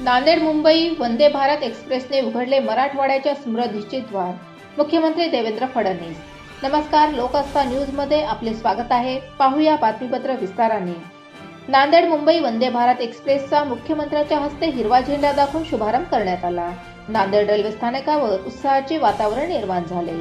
नांदेड मुंबई वंदे भारत एक्सप्रेसने उघडले मराठवाड्याच्या समृद्धीचे द्वार मुख्यमंत्री देवेंद्र फडणवीस. नमस्कार लोकस्था न्यूजमध्ये आपले स्वागत आहे. पाहूया बातमीपत्र विस्ताराने. नांदेड मुंबई वंदे भारत एक्सप्रेसचा मुख्यमंत्र्यांच्या हस्ते हिरवा झेंडा दाखवून शुभारंभ करण्यात आला. नांदेड रेल्वे स्थानकावर उत्साहाचे वातावरण निर्माण झाले.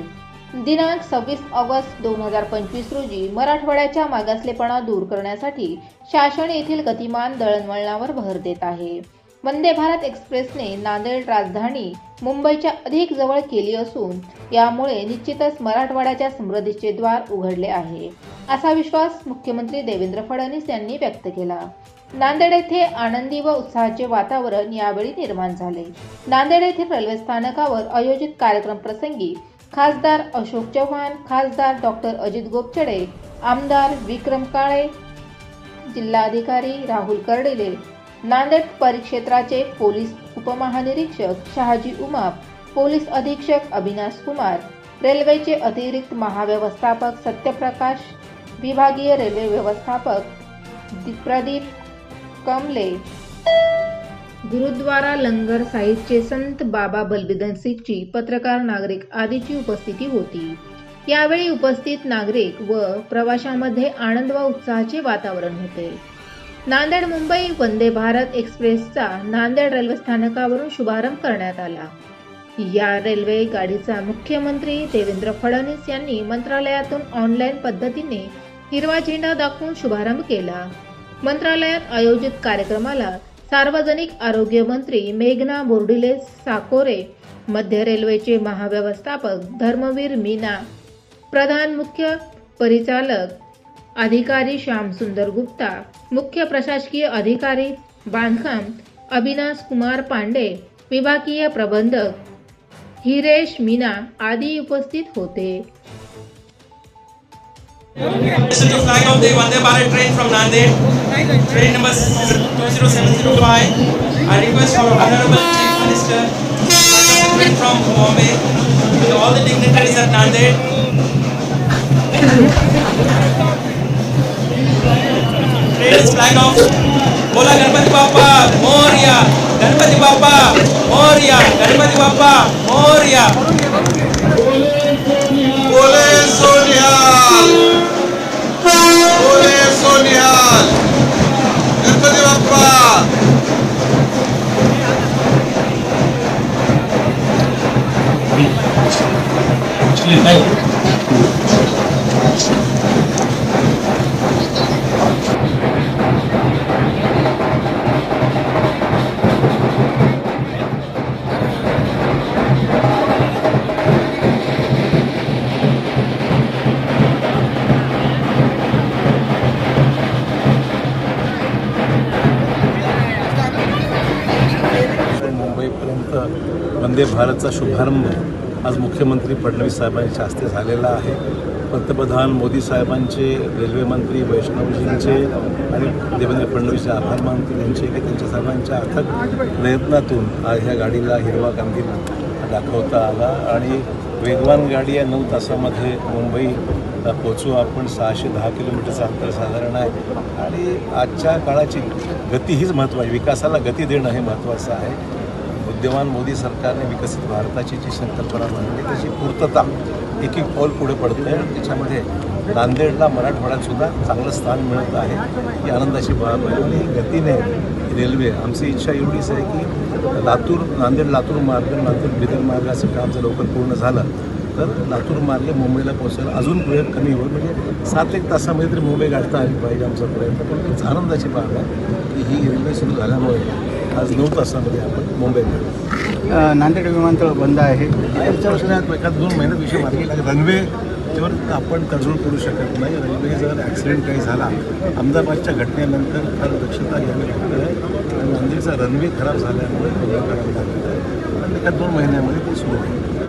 दिनांक सव्वीस ऑगस्ट दोन हजार पंचवीस रोजी मराठवाड्याच्या मागासलेपणा दूर करण्यासाठी शासन येथील गतिमान दळणवळणावर भर देत आहे. वंदे भारत एक्सप्रेसने नांदेड राजधानी मुंबईच्या अधिक जवळ केली असून यामुळे निश्चितच मराठवाड्याच्या समृद्धीचे द्वार उघडले आहे. असा विश्वास मुख्यमंत्री देवेंद्र फडणवीस यांनी व्यक्त केला. नांदेड येथे आनंदी व उत्साहाचे वातावरण यावेळी निर्माण झाले. नांदेड येथील रेल्वे स्थानकावर आयोजित कार्यक्रम प्रसंगी खासदार अशोक चव्हाण खासदार डॉक्टर अजित गोपचडे आमदार विक्रम काळे जिल्हाधिकारी राहुल कर्डिले नांदेड परिक्षेत्राचे पोलीस उपमहानिरीक्षक शहाजी उमाप पोलीस अधीक्षक अविनाश कुमार रेल्वेचे अतिरिक्त महाव्यवस्थापक सत्यप्रकाश विभागीय रेल्वे व्यवस्थापक प्रदीप कमले गुरुद्वारा लंगर साहिबचे संत बाबा बलबिदन सिंगची पत्रकार नागरिक आदीची उपस्थिती होती. यावेळी उपस्थित नागरिक व प्रवाशांमध्ये आनंद व उत्साहाचे वातावरण होते. नांदेड मुंबई वंदे भारत एक्सप्रेसचा नांदेड रेल्वे स्थानकावरून शुभारंभ करण्यात आला. या रेल्वे गाडीचा मुख्यमंत्री देवेंद्र फडणवीस यांनी मंत्रालयातून ऑनलाईन पद्धतीने हिरवा झेंडा दाखवून शुभारंभ केला. मंत्रालयात आयोजित कार्यक्रमाला सार्वजनिक आरोग्य मंत्री मेघना बोर्डिले साकोरे मध्य रेल्वेचे महाव्यवस्थापक धर्मवीर मीना प्रधान मुख्य परिचालक अधिकारी श्याम सुंदर गुप्ता, मुख्य प्रशासकीय अधिकारी बांधकाम अविनाश कुमार पांडे, विभागीय प्रबंधक हिरेश मीना आदि उपस्थित होते. Let's flag off. Bola Ganpati Papa Moria Ganpati Papa Moria Ganpati Papa Moria Bole Sonia. Bole Sonia. Ganpati Bappa Thank. Vande भारतचा शुभारंभ आज मुख्यमंत्री फडणवीस साहेबांच्या हस्ते झालेला आहे. पंतप्रधान मोदी साहेबांचे रेल्वेमंत्री वैष्णवजींचे आणि देवेंद्र फडणवीसचे आभार मानतील यांचे की त्यांच्या सर्वांच्या अथक प्रयत्नातून आज ह्या गाडीला हिरवा गांधी दाखवता आला आणि वेगवान गाडी या नऊ तासामध्ये मुंबई पोचू आपण सहाशे दहा किलोमीटरचं अंतर साधारण आहे. आणि आजच्या काळाची गती हीच महत्त्वाची विकासाला गती देणं हे महत्त्वाचं आहे. विद्यमान मोदी सरकारने विकसित भारताची जी संकल्पना मांडली त्याची पूर्तता एक एक पाऊल पुढे पडतं आहे आणि त्याच्यामध्ये नांदेडला मराठवाड्यात सुद्धा चांगलं स्थान मिळत आहे. ही आनंदाची बाब आहे. आणि ही गतीने रेल्वे आमची इच्छा एवढीच आहे की लातूर नांदेड लातूर मार्ग लातूर बिदर मार्गाचं काम जर लवकर पूर्ण झालं तर लातूर मार्ग मुंबईला पोहोचायला अजून वेळ कमी होईल. म्हणजे सात एक तासामध्ये तरी मुंबई गाठता आली पाहिजे आमचा प्रयत्न पण आनंदाची बाब आहे की ही रेल्वे सुरू झाल्यामुळे आज नऊ तासामध्ये आपण मुंबईत नांदेड विमानतळ बंद आहे. पुढच्या वर्षात एखाद दोन महिन्यात विषय मार्गी लागेल. रनवे वर आपण तडजोड करू शकत नाही. रनवे जर ॲक्सिडेंट काही झाला अहमदाबादच्या घटनेनंतर फार दक्षता घ्यावी लागते. आहे आणि नांदेडचा रनवे खराब झाल्यामुळे बंद करावी लागत आहे पण एका दोन महिन्यामध्ये ते सुरू होईल.